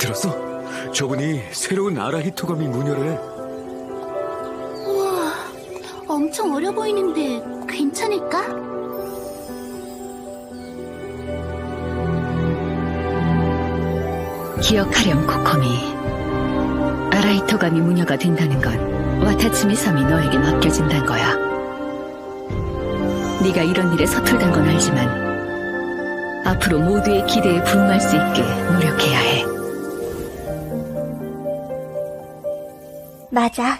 들었어? 저분이 새로운 아라 히토가미 무녀래. 우와, 엄청 어려 보이는데 괜찮을까? 기억하렴 코코미 아라이토가미 무녀가 된다는 건 와타츠미 섬이 너에게 맡겨진단 거야 네가 이런 일에 서툴단 건 알지만 앞으로 모두의 기대에 부응할 수 있게 노력해야 해 맞아.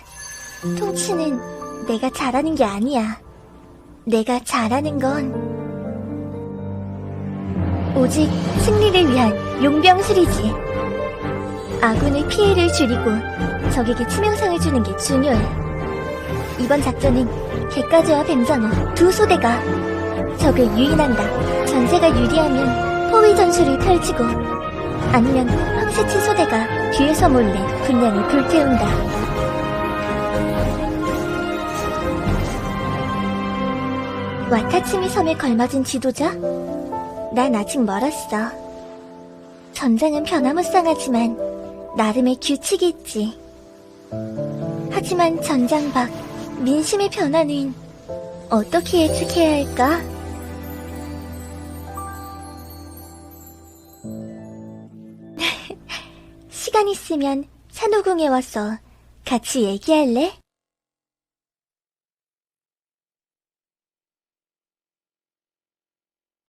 통치는 내가 잘하는 게 아니야. 내가 잘하는 건 오직 승리를 위한 용병술이지. 아군의 피해를 줄이고 적에게 치명상을 주는 게 중요해. 이번 작전은 객가지와 뱀장어 두 소대가 적을 유인한다. 전세가 유리하면 포위 전술을 펼치고 아니면 황새치 소대가 뒤에서 몰래 분량을 불태운다. 와타치미 섬에 걸맞은 지도자? 난 아직 멀었어. 전장은 변화무쌍하지만 나름의 규칙이 있지. 하지만 전장 밖 민심의 변화는 어떻게 예측해야 할까? 시간 있으면 산호궁에 와서 같이 얘기할래?